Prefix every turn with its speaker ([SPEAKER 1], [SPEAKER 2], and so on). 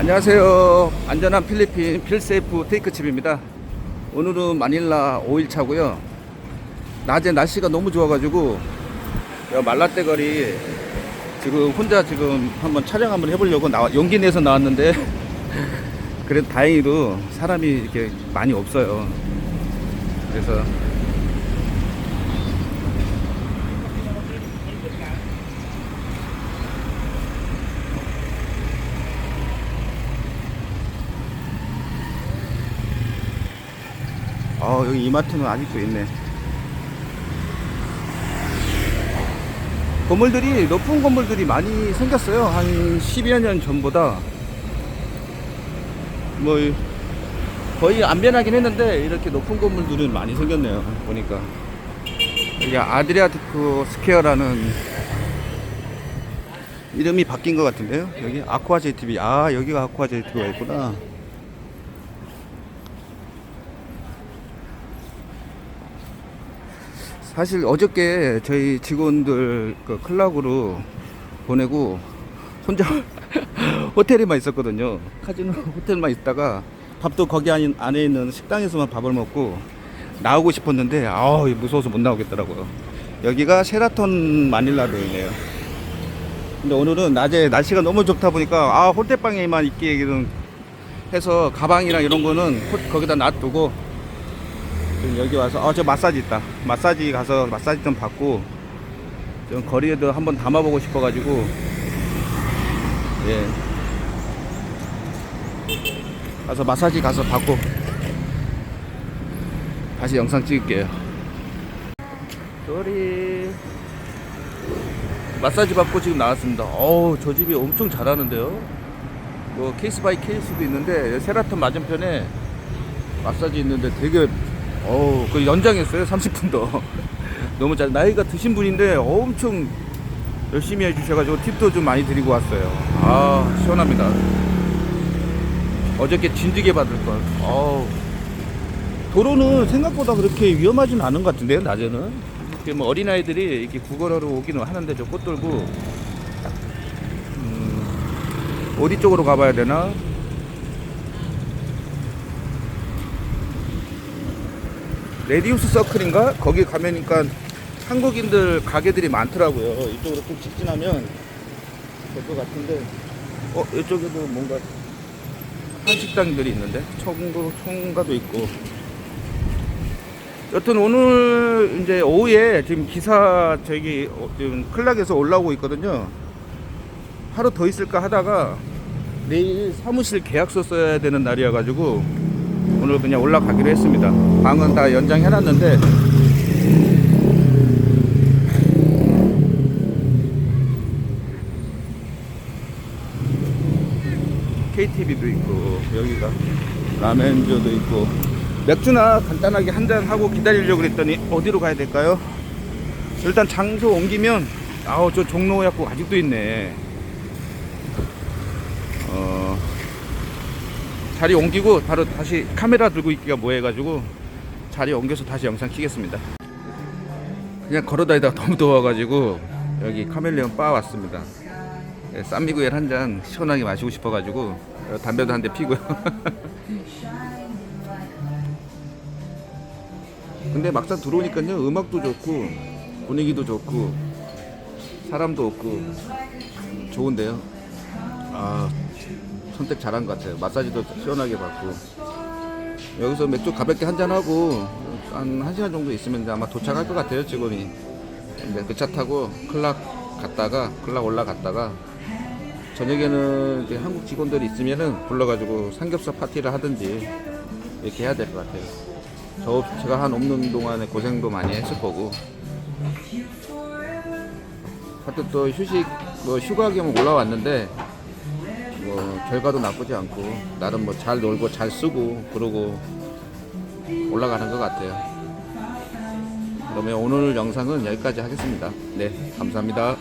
[SPEAKER 1] 안녕하세요. 안전한 필리핀 필세이프 테이크칩입니다. 오늘은 마닐라 5일차고요. 낮에 날씨가 너무 좋아가지고 여 말라떼거리 지금 혼자 지금 한번 촬영 한번 해보려고 나와 용기 내서 나왔는데 그래도 다행히도 사람이 이렇게 많이 없어요. 그래서 아 여기 이마트는 아직도 있네. 건물들이 높은 건물들이 많이 생겼어요. 한 10여 년 전보다 뭐 거의 안 변하긴 했는데 이렇게 높은 건물들은 많이 생겼네요. 보니까 여기 아드리아티크 스퀘어라는 이름이 바뀐 것 같은데요. 여기 아쿠아 JTB 아 여기가 아쿠아 JTB가 있구나. 사실 어저께 저희 직원들 그 클락으로 보내고 혼자 호텔에만 있었거든요. 카지노 호텔만 있다가 밥도 거기 안- 안에 있는 식당에서만 밥을 먹고 나오고 싶었는데 아 무서워서 못 나오겠더라고요. 여기가 쉐라톤 마닐라로이네요. 근데 오늘은 낮에 날씨가 너무 좋다 보니까 아 호텔방에만 있기는 해서 가방이랑 이런 거는 호- 거기다 놔두고 여기 와서 어저 마사지 있다. 마사지 가서 마사지 좀 받고 좀 거리에도 한번 담아보고 싶어가지고 예. 가서 마사지 가서 받고 다시 영상 찍을게요. 쏘리. 마사지 받고 지금 나왔습니다. 어우 저 집이 엄청 잘하는데요? 뭐 케이스 바이 케이스도 있는데 세라톤 맞은편에 마사지 있는데 되게 어우 그 연장했어요 30분 더. 너무 잘 나이가 드신 분인데 엄청 열심히 해주셔가지고 팁도 좀 많이 드리고 왔어요. 아 시원합니다. 어저께 진지게 받을 걸. 어우. 도로는 생각보다 그렇게 위험하진 않은 것 같은데요 낮에는? 뭐 어린아이들이 이렇게 구걸하러 오기는 하는데 저 꽃돌고. 음, 어디 쪽으로 가봐야 되나 레디우스 서클인가? 거기 가면니까 한국인들 가게들이 많더라고요. 이쪽으로 좀 직진하면 될 것 같은데, 어, 이쪽에도 뭔가 한식당들이 있는데, 청도, 청가도 있고. 여튼 오늘 이제 오후에 지금 기사 저기 어, 지금 클락에서 올라오고 있거든요. 하루 더 있을까 하다가 내일 사무실 계약서 써야 되는 날이어가지고 오늘 그냥 올라가기로 했습니다. 방은 다 연장해놨는데 KTV도 있고 여기가 라멘조도 있고 맥주나 간단하게 한 잔 하고 기다리려고 그랬더니 어디로 가야 될까요? 일단 장소 옮기면 아우 저 종로 약국 아직도 있네. 어 자리 옮기고 바로 다시 카메라 들고 있기가 뭐해가지고 자리 옮겨서 다시 영상 키겠습니다. 그냥 걸어다니다가 너무 더워가지고 여기 카멜레온 바 왔습니다. 예, 쌈미구엘 한 잔 시원하게 마시고 싶어가지고 어, 담배도 한 대 피고요. 근데 막상 들어오니까요 음악도 좋고 분위기도 좋고 사람도 없고 좋은데요. 아 선택 잘한 것 같아요. 마사지도 시원하게 받고. 여기서 맥주 가볍게 한잔 하고 한 1시간 정도 있으면 아마 도착할 것 같아요 직원이. 근데 그 차 타고 클락 갔다가 클락 올라갔다가 저녁에는 이제 한국 직원들이 있으면은 불러가지고 삼겹살 파티를 하든지 이렇게 해야 될 것 같아요. 저 제가 한 없는 동안에 고생도 많이 했을 거고. 하여튼 또 휴식 뭐 휴가 겸 올라왔는데 뭐 결과도 나쁘지 않고 나름 뭐 잘 놀고 잘 쓰고 그러고 올라가는 것 같아요. 그러면 오늘 영상은 여기까지 하겠습니다. 네, 감사합니다.